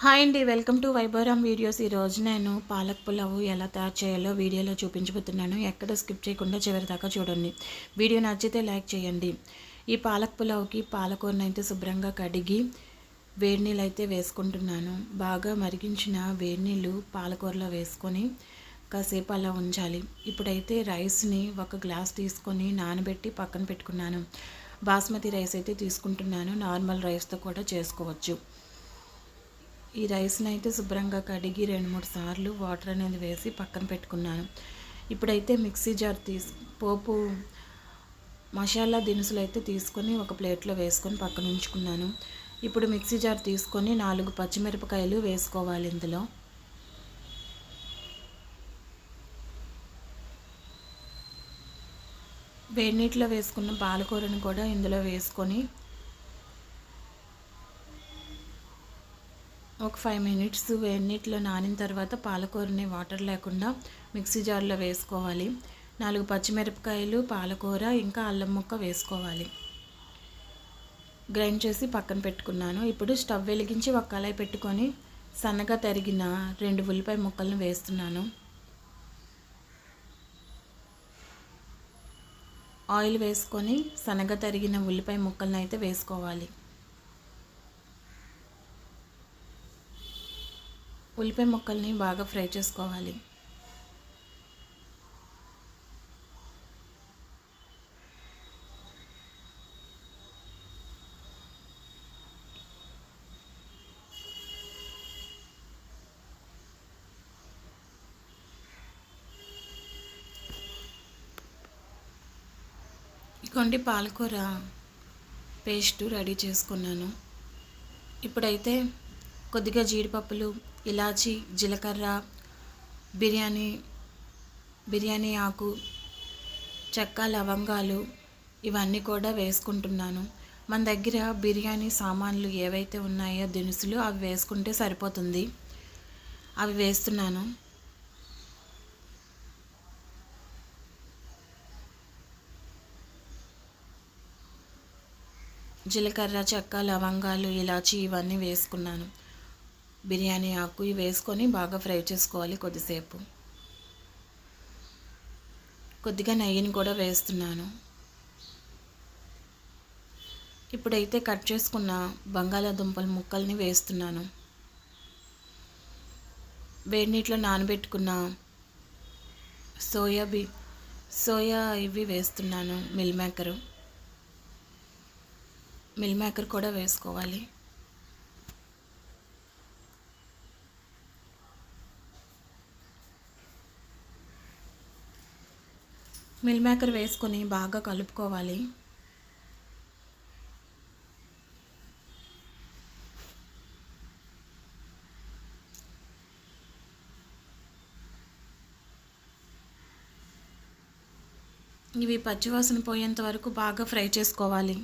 Hi అండి welcome to వైభవరామ్ videos. ఈరోజు నేను పాలక్ పులావు ఎలా తయారు చేయాలో వీడియోలో చూపించబోతున్నాను. ఎక్కడ స్కిప్ చేయకుండా చివరి దాకా చూడండి. వీడియో నచ్చితే లైక్ చేయండి. ఈ పాలక్ పులావుకి పాలకూరను అయితే శుభ్రంగా కడిగి వేడి నీళ్ళు అయితే వేసుకుంటున్నాను. బాగా మరిగించిన వేడి నీళ్ళు పాలకూరలో వేసుకొని కాసేపు అలా ఉంచాలి. ఇప్పుడైతే రైస్ని ఒక గ్లాస్ తీసుకొని నానబెట్టి పక్కన పెట్టుకున్నాను. బాస్మతి రైస్ అయితే తీసుకుంటున్నాను. నార్మల్ రైస్తో కూడా చేసుకోవచ్చు. ఈ రైస్ని అయితే శుభ్రంగా కడిగి రెండు మూడు సార్లు వాటర్ అనేది వేసి పక్కన పెట్టుకున్నాను. ఇప్పుడైతే మిక్సీ జార్ తీసు పోపు మసాలా దినుసులు అయితే తీసుకొని ఒక ప్లేట్లో వేసుకొని పక్కన ఉంచుకున్నాను. ఇప్పుడు మిక్సీ జార్ తీసుకొని నాలుగు పచ్చిమిరపకాయలు వేసుకోవాలి ఇందులో. వేడి నీటిలో వేసుకున్న పాలకూరను కూడా ఇందులో వేసుకొని ఒక ఫైవ్ మినిట్స్ వేడినీటిలో నానిన తర్వాత పాలకూరని వాటర్ లేకుండా మిక్సీ జార్లో వేసుకోవాలి. నాలుగు పచ్చిమిరపకాయలు పాలకూర ఇంకా అల్లం ముక్క వేసుకోవాలి. గ్రైండ్ చేసి పక్కన పెట్టుకున్నాను. ఇప్పుడు స్టవ్ వెలిగించి ఒక కళాయి పెట్టుకొని సన్నగా తరిగిన రెండు ఉల్లిపాయ ముక్కలను వేస్తున్నాను. ఆయిల్ వేసుకొని సన్నగా తరిగిన ఉల్లిపాయ ముక్కలను అయితే వేసుకోవాలి. ఉల్లిపాయ ముక్కల్ని బాగా ఫ్రై చేసుకోవాలి. ఇకొండి పాలకూర పేస్ట్ రెడీ చేసుకున్నాను. ఇప్పుడైతే కొద్దిగా జీడిపప్పులు ఇలాచి జీలకర్ర బిర్యానీ బిర్యానీ ఆకు చెక్క లవంగాలు ఇవన్నీ కూడా వేసుకుంటున్నాను. మన దగ్గర బిర్యానీ సామాన్లు ఏవైతే ఉన్నాయో దినుసులు అవి వేసుకుంటే సరిపోతుంది. అవి వేస్తున్నాను. జీలకర్ర చెక్క లవంగాలు ఇలాచి ఇవన్నీ వేసుకున్నాను. బిర్యానీ ఆకు వేసుకొని బాగా ఫ్రై చేసుకోవాలి కొద్దిసేపు. కొద్దిగా నెయ్యిని కూడా వేస్తున్నాను. ఇప్పుడైతే కట్ చేసుకున్న బంగాళాదుంపల ముక్కల్ని వేస్తున్నాను. వేడి నీటిలో నానబెట్టుకున్న సోయా బీ సోయా ఇవి వేస్తున్నాను మిల్ మేకరు. మిల్ మేకర్ కూడా వేసుకోవాలి. మిల్ మేకర్ వేసుకొని బాగా కలుపుకోవాలి. ఇవి పచ్చివాసన పోయేంత వరకు బాగా ఫ్రై చేసుకోవాలి.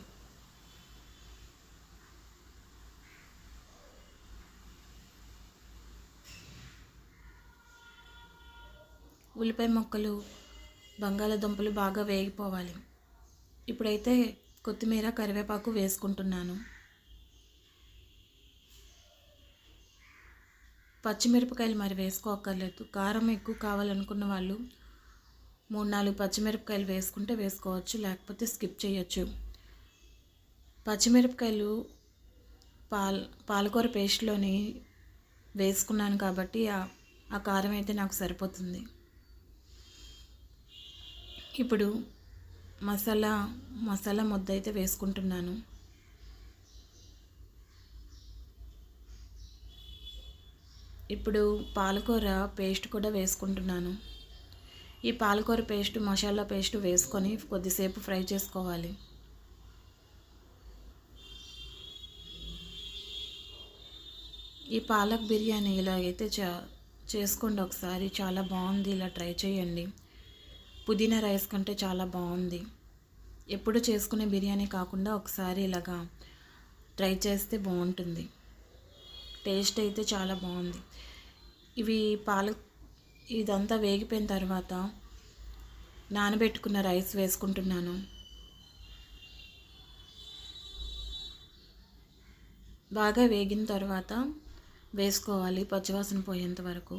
ఉల్లిపాయ ముక్కలు బంగాళదుంపలు బాగా వేగిపోవాలి. ఇప్పుడైతే కొత్తిమీర కరివేపాకు వేసుకుంటున్నాను. పచ్చిమిరపకాయలు మరి వేసుకోక్కర్లేదు. కారం ఎక్కువ కావాలనుకున్న వాళ్ళు మూడు నాలుగు పచ్చిమిరపకాయలు వేసుకుంటే వేసుకోవచ్చు లేకపోతే స్కిప్ చేయొచ్చు. పచ్చిమిరపకాయలు పాల్ పాలకూర పేస్ట్లోని వేసుకున్నాను కాబట్టి ఆ కారం అయితే నాకు సరిపోతుంది. ఇప్పుడు మసాలా మసాలా ముద్ద అయితే వేసుకుంటున్నాను. ఇప్పుడు పాలకూర పేస్ట్ కూడా వేసుకుంటున్నాను. ఈ పాలకూర పేస్ట్ మసాలా పేస్ట్ వేసుకొని కొద్దిసేపు ఫ్రై చేసుకోవాలి. ఈ పాలక్ బిర్యానీ ఇలా అయితే చా చేసుకోండి ఒకసారి. చాలా బాగుంది. ఇలా ట్రై చేయండి. పుదీనా రైస్ కంటే చాలా బాగుంది. ఎప్పుడు చేసుకునే బిర్యానీ కాకుండా ఒకసారి ఇలాగా ట్రై చేస్తే బాగుంటుంది. టేస్ట్ అయితే చాలా బాగుంది. ఇవి పాలు ఇదంతా వేగిపోయిన తర్వాత నానబెట్టుకున్న రైస్ వేసుకుంటున్నాను. బాగా వేగిన తర్వాత వేసుకోవాలి పచ్చివాసన పోయేంత వరకు.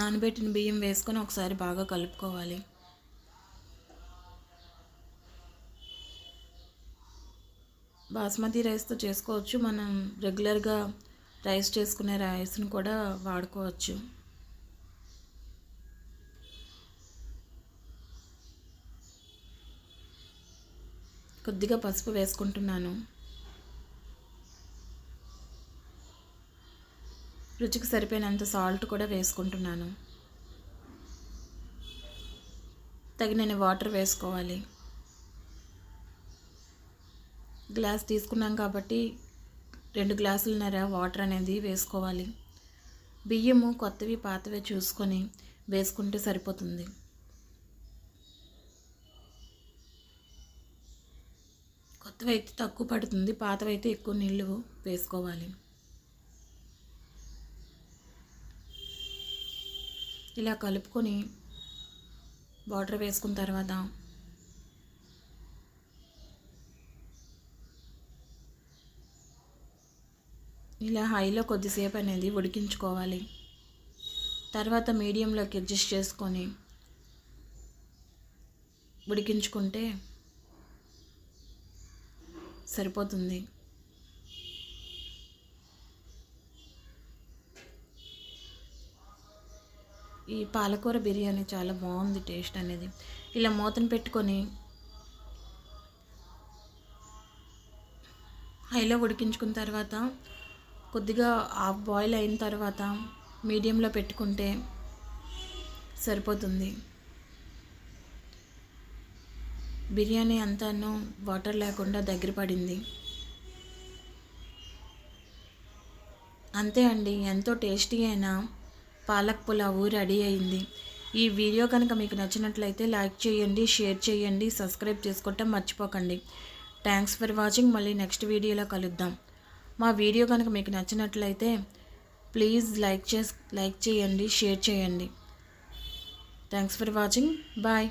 నానబెట్టిన బియ్యం వేసుకొని ఒకసారి బాగా కలుపుకోవాలి. బాస్మతి రైస్తో చేసుకోవచ్చు. మనం రెగ్యులర్గా రైస్ చేసుకునే రైస్ని కూడా వాడుకోవచ్చు. కొద్దిగా పసుపు వేసుకుంటున్నాను. రుచికి సరిపోయినంత సాల్ట్ కూడా వేసుకుంటున్నాను. తగినన్ని వాటర్ వేసుకోవాలి. గ్లాస్ తీసుకున్నాం కాబట్టి రెండు గ్లాసులన్నర వాటర్ అనేది వేసుకోవాలి. బియ్యము కొత్తవి పాతవి చూసుకొని వేసుకుంటే సరిపోతుంది. కొత్తవి అయితే తక్కువ పడుతుంది పాతవి అయితే ఎక్కువ నీళ్ళు వేసుకోవాలి. ఇలా కలుపుకొని వాటర్ వేసుకున్న తర్వాత ఇలా హైలో కొద్దిసేపు అనేది ఉడికించుకోవాలి. తర్వాత మీడియంలోకి అడ్జస్ట్ చేసుకొని ఉడికించుకుంటే సరిపోతుంది. ఈ పాలకూర బిర్యానీ చాలా బాగుంది టేస్ట్ అనేది. ఇలా మూతను పెట్టుకొని హైలో ఉడికించుకున్న తర్వాత కొద్దిగా హాఫ్ బాయిల్ అయిన తర్వాత మీడియంలో పెట్టుకుంటే సరిపోతుంది. బిర్యానీ అంతాను వాటర్ లేకుండా దగ్గర పడింది. అంతే అండి ఎంతో టేస్టీ అయినా పాలక్ పులావు రెడీ అయింది. ఈ వీడియో కనుక మీకు నచ్చినట్లయితే లైక్ చేయండి షేర్ చేయండి సబ్స్క్రైబ్ చేసుకోవటం మర్చిపోకండి. Thanks for watching. మళ్ళీ నెక్స్ట్ వీడియోలో కలుద్దాం. మా వీడియో కనుక మీకు నచ్చినట్లయితే ప్లీజ్ లైక్ చేసి లైక్ చేయండి షేర్ చేయండి. Thanks for watching. బాయ్.